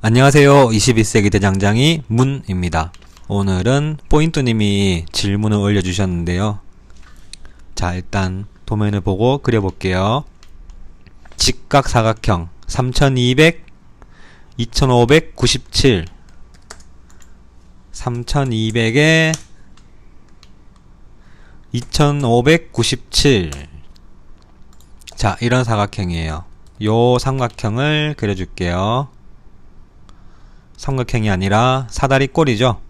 안녕하세요. 21세기 대장장이 문입니다. 오늘은 포인트님이 질문을 올려주셨는데요. 자, 일단 도면을 보고 그려볼게요. 직각 사각형 3200, 2597, 3200에 2597. 자, 이런 사각형이에요. 요 삼각형을 그려줄게요. 삼각형이 아니라 사다리 꼴이죠.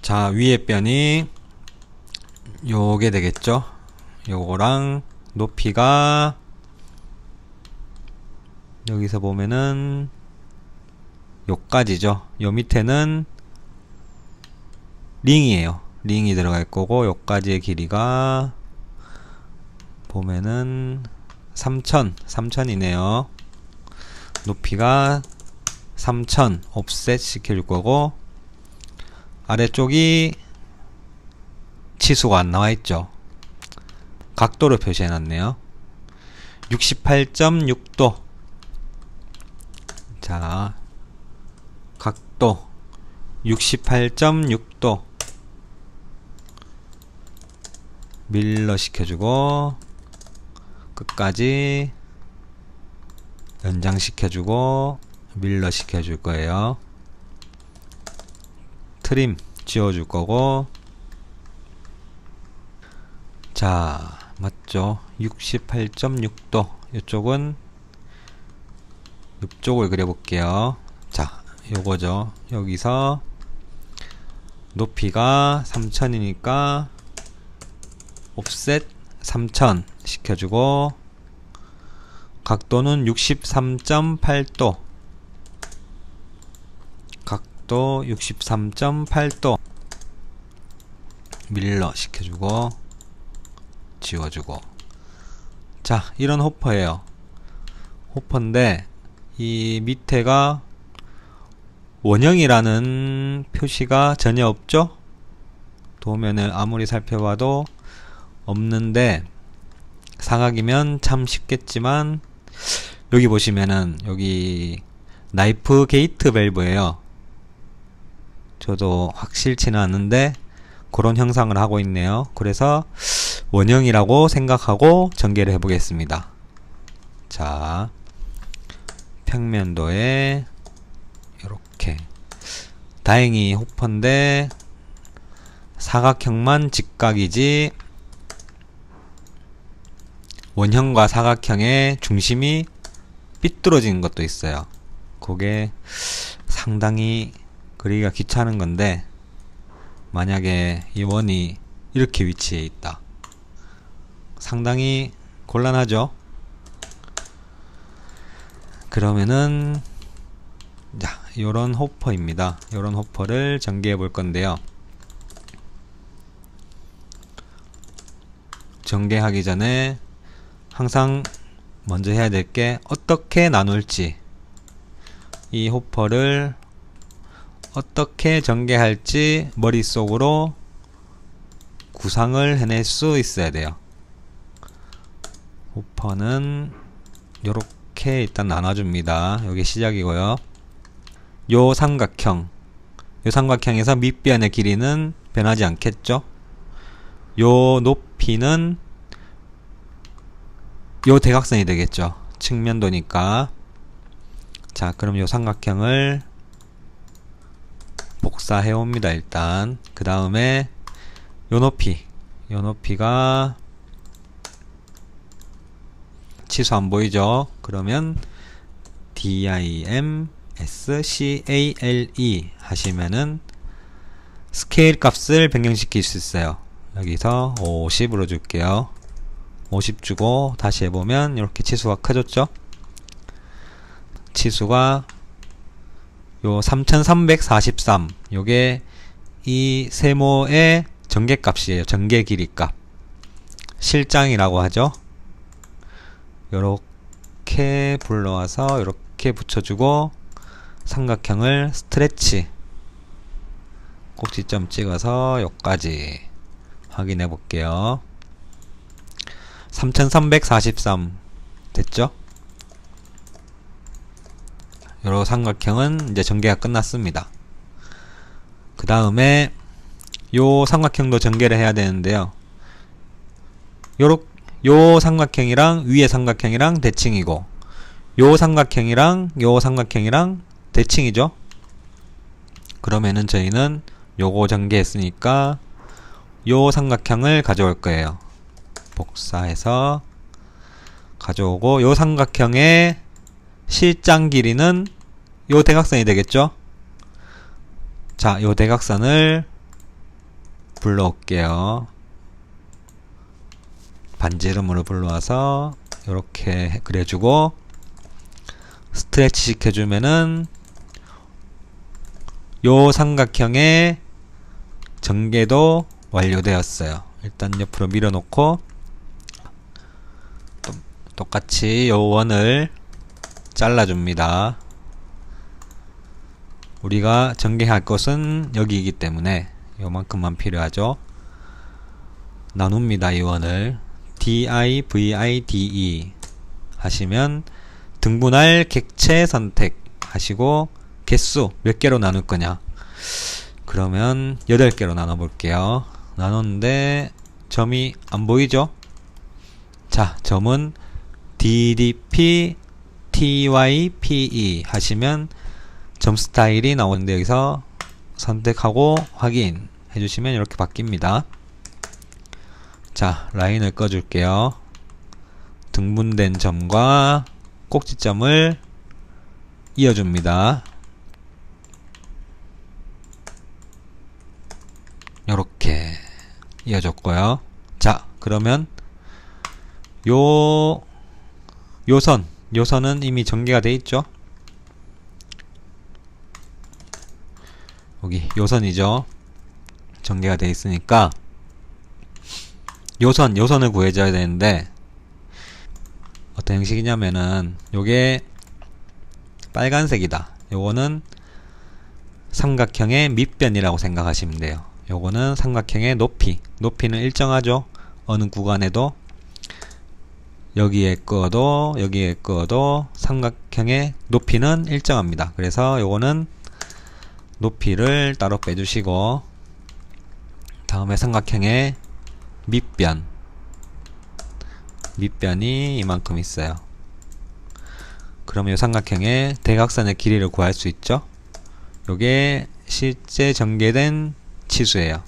자, 위에 변이 요게 되겠죠. 요거랑 높이가 여기서 보면은 요까지죠. 요 밑에는 링이에요. 링이 들어갈 거고 요까지의 길이가 보면은 3000, 3000이네요. 높이가 3000 옵셋 시킬 거고 아래쪽이 치수가 안 나와 있죠. 각도를 표시해 놨네요. 68.6도. 자, 각도 68.6도 밀러 시켜주고 끝까지 연장시켜주고 밀러 시켜줄 거예요. 트림 지워줄 거고. 자 맞죠? 68.6도. 이쪽은 이쪽을 그려볼게요. 자 요거죠. 여기서 높이가 3000이니까 옵셋 3000 시켜주고 각도는 63.8도 각도 63.8도 밀러 시켜주고 지워주고. 자 이런 호퍼예요. 호퍼인데 이 밑에가 원형이라는 표시가 전혀 없죠? 도면을 아무리 살펴봐도 없는데 사각이면 참 쉽겠지만 여기 보시면은 여기 나이프 게이트 밸브예요 저도 확실치는 않은데 그런 형상을 하고 있네요. 그래서 원형이라고 생각하고 전개를 해 보겠습니다. 자 평면도에 이렇게. 다행히 호퍼인데 사각형만 직각이지 원형과 사각형의 중심이 삐뚤어진 것도 있어요. 그게 상당히 그리기가 귀찮은 건데 만약에 이 원이 이렇게 위치해 있다. 상당히 곤란하죠. 그러면은 자, 요런 호퍼입니다. 요런 호퍼를 전개해 볼 건데요. 전개하기 전에 항상 먼저 해야 될 게 어떻게 나눌지 이 호퍼를 어떻게 전개할지 머릿속으로 구상을 해낼 수 있어야 돼요. 호퍼는 요렇게 일단 나눠줍니다. 여기 시작이고요. 요 삼각형 요 삼각형에서 밑변의 길이는 변하지 않겠죠? 요 높이는 요 대각선이 되겠죠. 측면도니까. 자, 그럼 요 삼각형을 복사해 옵니다. 일단. 그 다음에 요 높이. 요 높이가 치수 안 보이죠? 그러면 dim scale 하시면은 스케일 값을 변경시킬 수 있어요. 여기서 50으로 줄게요. 50 주고 다시 해보면 이렇게 치수가 커졌죠 치수가 요 3343 요게 이 세모의 전개값이에요. 전개 길이 값. 실장이라고 하죠. 요렇게 불러와서 이렇게 붙여주고 삼각형을 스트레치. 꼭지점 찍어서 여기까지 확인해 볼게요. 3343 됐죠? 요런 삼각형은 이제 전개가 끝났습니다. 그 다음에 요 삼각형도 전개를 해야 되는데요. 요렇 요 삼각형이랑 위에 삼각형이랑 대칭이고 요 삼각형이랑 요 삼각형이랑 대칭이죠. 그러면은 저희는 요거 전개했으니까 요 삼각형을 가져올 거예요. 복사해서 가져오고 요 삼각형의 실장 길이는 요 대각선이 되겠죠? 자, 요 대각선을 불러올게요. 반지름으로 불러와서 이렇게 그려주고 스트레치 시켜주면은 요 삼각형의 전개도 완료되었어요. 일단 옆으로 밀어놓고 또- 똑같이 요 원을 잘라줍니다. 우리가 전개할 것은 여기이기 때문에 요만큼만 필요하죠. 나눕니다. 이 원을 divide 하시면 등분할 객체 선택 하시고 개수 몇 개로 나눌 거냐 그러면 8개로 나눠 볼게요 나눴는데 점이 안 보이죠 자 점은 ddp type 하시면 점 스타일이 나오는데 여기서 선택하고 확인 해주시면 이렇게 바뀝니다. 자 라인을 꺼줄게요. 등분된 점과 꼭지점을 이어줍니다. 요렇게 이어졌고요. 자 그러면 요 요선 요선은 이미 전개가 돼 있죠 여기 요선이죠. 전개가 돼 있으니까. 요선 요선을 구해줘야 되는데 어떤 형식이냐면은 요게 빨간색이다. 요거는 삼각형의 밑변이라고 생각하시면 돼요. 요거는 삼각형의 높이. 높이는 일정하죠? 어느 구간에도 여기에 꺼도 여기에 꺼도 삼각형의 높이는 일정합니다. 그래서 요거는 높이를 따로 빼주시고 다음에 삼각형의 밑변. 밑변이 이만큼 있어요. 그러면 이 삼각형의 대각선의 길이를 구할 수 있죠? 요게 실제 전개된 치수예요.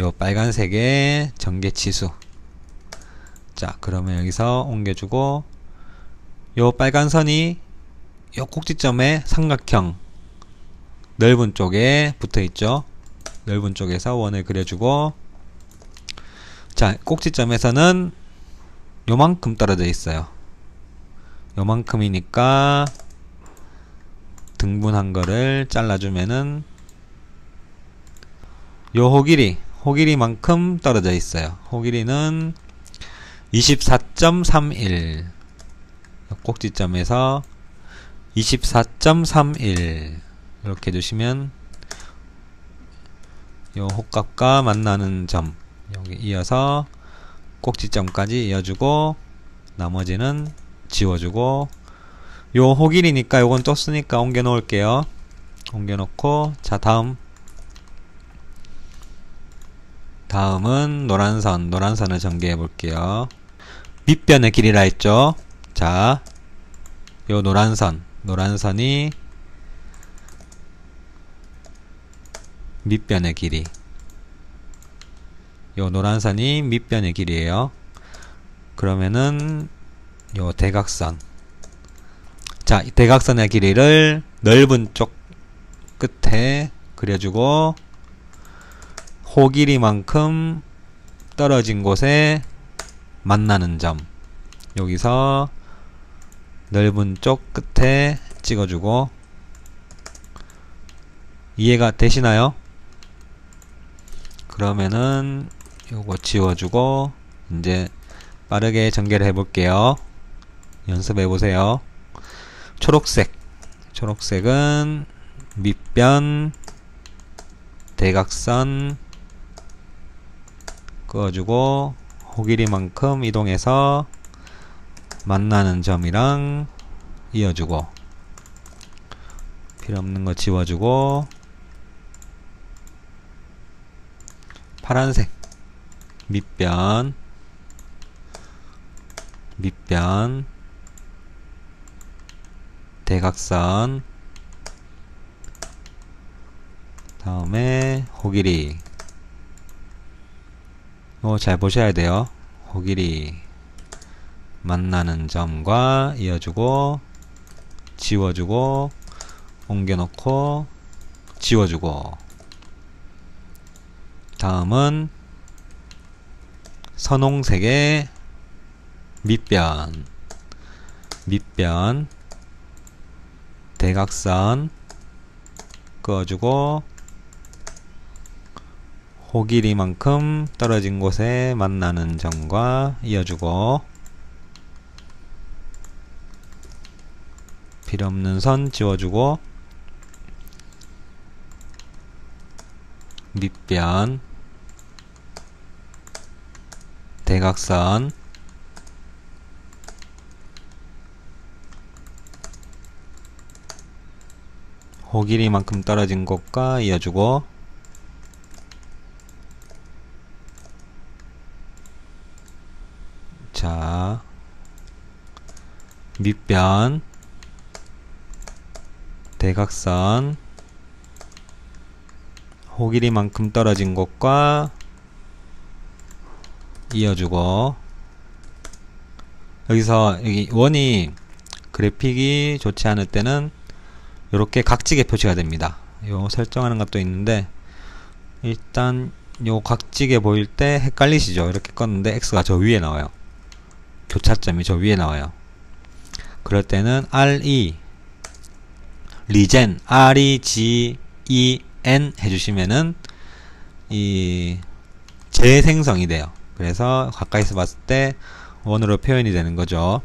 요 빨간색의 전개 치수. 자 그러면 여기서 옮겨주고 요 빨간 선이 요 꼭지점에 삼각형 넓은 쪽에 붙어 있죠. 넓은 쪽에서 원을 그려주고 자 꼭지점에서는 요만큼 떨어져 있어요. 요만큼이니까 등분한 거를 잘라주면은 요 호길이 호길이만큼 떨어져 있어요. 호길이는 24.31 꼭지점에서 24.31 이렇게 해주시면 요 호값과 만나는 점 여기 이어서 꼭지점까지 이어주고 나머지는 지워주고 요 호길이니까 요건 또 쓰니까 옮겨 놓을게요. 옮겨 놓고 자 다음. 다음은 노란선 노란선을 전개해 볼게요. 밑변의 길이라 했죠. 자 요 노란선 노란선이 밑변의 길이. 요 노란 선이 밑변의 길이에요. 그러면은 요 대각선. 자이 대각선의 길이를 넓은 쪽 끝에 그려주고 호 길이만큼 떨어진 곳에 만나는 점. 여기서 넓은 쪽 끝에 찍어주고. 이해가 되시나요? 그러면은 요거 지워주고 이제 빠르게 전개를 해볼게요. 연습해보세요. 초록색 초록색은 밑변 대각선 그어주고 호길이만큼 이동해서 만나는 점이랑 이어주고 필요 없는 거 지워주고 파란색. 밑변. 밑변. 대각선. 다음에 호길이 어, 잘 보셔야 돼요. 호길이 만나는 점과 이어주고 지워주고 옮겨놓고 지워주고 다음은 선홍색의 밑변. 밑변. 대각선 그어주고 호길이만큼 떨어진 곳에 만나는 점과 이어주고 필요 없는 선 지워주고 밑변 대각선. 호 길이만큼 떨어진 곳과 이어주고. 자 밑변. 대각선. 호 길이만큼 떨어진 곳과 이어주고 여기서 여기 원이 그래픽이 좋지 않을 때는 이렇게 각지게 표시가 됩니다. 요 설정하는 것도 있는데 일단 요 각지게 보일 때 헷갈리시죠? 이렇게 껐는데 X가 저 위에 나와요. 교차점이 저 위에 나와요. 그럴 때는 RE 리젠 R E G E N 해주시면은 이 재생성이 돼요. 그래서 가까이서 봤을 때 원으로 표현이 되는 거죠.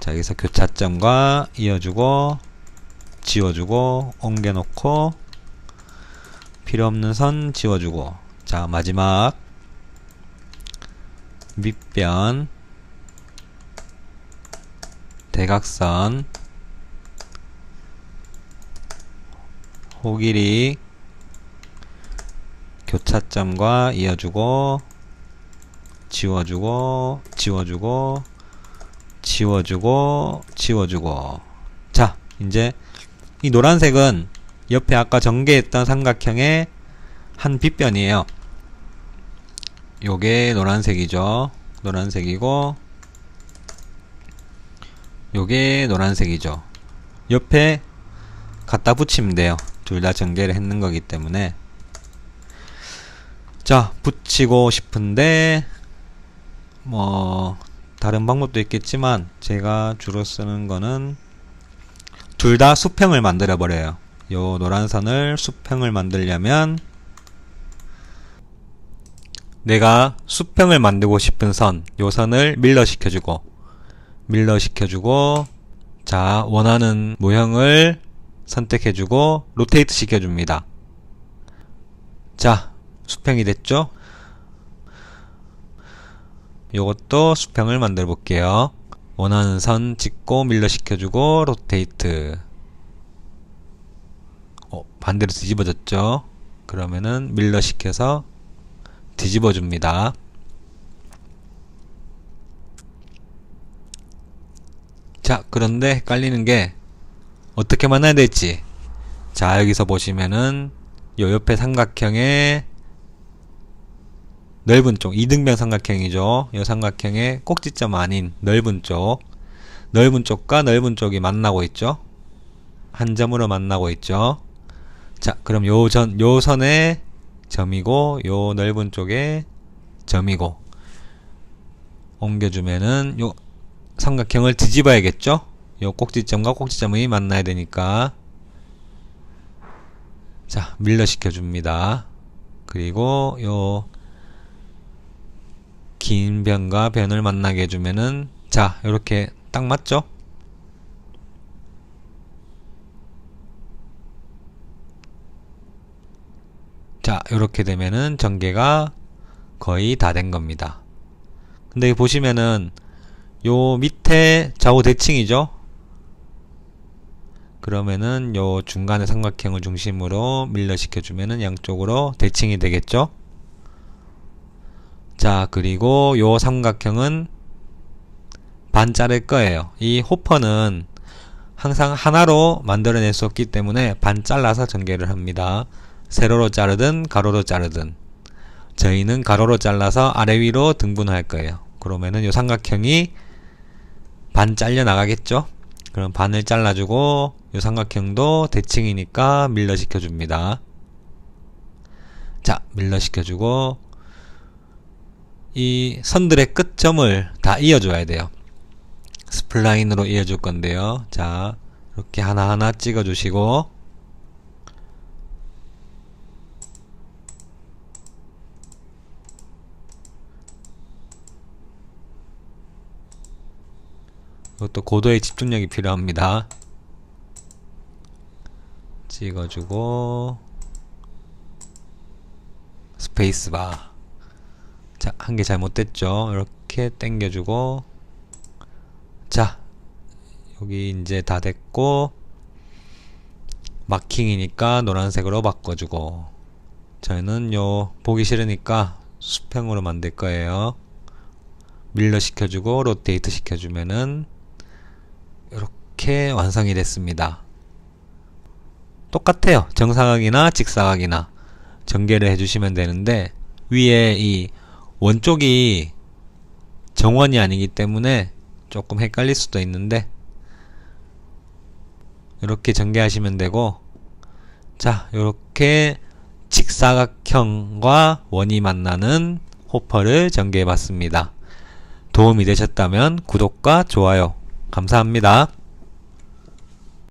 자 여기서 교차점과 이어주고 지워주고 옮겨놓고 필요 없는 선 지워주고. 자 마지막. 밑변. 대각선. 호길이 교차점과 이어주고 지워주고 지워주고 지워주고 지워주고. 자 이제 이 노란색은 옆에 아까 전개했던 삼각형의 한 빗변이에요. 요게 노란색이죠. 노란색이고 요게 노란색이죠. 옆에 갖다 붙이면 돼요. 둘 다 전개를 했는 거기 때문에. 자 붙이고 싶은데 뭐 다른 방법도 있겠지만 제가 주로 쓰는 거는 둘 다 수평을 만들어 버려요 요 노란 선을 수평을 만들려면 내가 수평을 만들고 싶은 선, 요 선을 밀러 시켜주고, 밀러 시켜주고, 자, 원하는 모형을 선택해주고, 로테이트 시켜줍니다. 자, 수평이 됐죠? 요것도 수평을 만들어 볼게요. 원하는 선 찍고 밀러 시켜주고, 로테이트. 어, 반대로 뒤집어졌죠? 그러면은 밀러 시켜서 뒤집어 줍니다. 자, 그런데 헷갈리는 게 어떻게 만나야 될지. 자, 여기서 보시면은 요 옆에 삼각형의 넓은 쪽, 이등변 삼각형이죠. 이 삼각형의 꼭지점 아닌 넓은 쪽, 넓은 쪽과 넓은 쪽이 만나고 있죠. 한 점으로 만나고 있죠. 자, 그럼 요 전, 요 선에 점이고 요 넓은 쪽에 점이고 옮겨주면은 요 삼각형을 뒤집어야겠죠? 요 꼭지점과 꼭지점이 만나야 되니까 자 밀러 시켜 줍니다. 그리고 요 긴 변과 변을 만나게 해주면은 자 이렇게 딱 맞죠? 자 이렇게 되면은 전개가 거의 다 된 겁니다 근데 보시면은 요 밑에 좌우 대칭이죠 그러면은 요 중간의 삼각형을 중심으로 밀려시켜 주면은 양쪽으로 대칭이 되겠죠? 자, 그리고 요 삼각형은 반 자를 거예요. 이 호퍼는 항상 하나로 만들어낼 수 없기 때문에 반 잘라서 전개를 합니다. 세로로 자르든 가로로 자르든 저희는 가로로 잘라서 아래 위로 등분할 거예요. 그러면은 요 삼각형이 반 잘려 나가겠죠? 그럼 반을 잘라주고 요 삼각형도 대칭이니까 밀러 시켜 줍니다. 자, 밀러 시켜 주고 이 선들의 끝점을 다 이어줘야 돼요. 스플라인으로 이어줄 건데요. 자, 이렇게 하나하나 찍어주시고 이것도 고도의 집중력이 필요합니다. 찍어주고 스페이스바 자, 한 개 잘못됐죠. 이렇게 당겨주고 자, 여기 이제 다 됐고 마킹이니까 노란색으로 바꿔주고 저희는 요 보기 싫으니까 수평으로 만들 거예요. 밀러 시켜주고 로테이트 시켜주면은 이렇게 완성이 됐습니다. 똑같아요. 정사각이나 직사각이나 전개를 해주시면 되는데 위에 이 원쪽이 정원이 아니기 때문에 조금 헷갈릴 수도 있는데 이렇게 전개하시면 되고 자 이렇게 직사각형과 원이 만나는 호퍼를 전개해 봤습니다. 도움이 되셨다면 구독과 좋아요 감사합니다.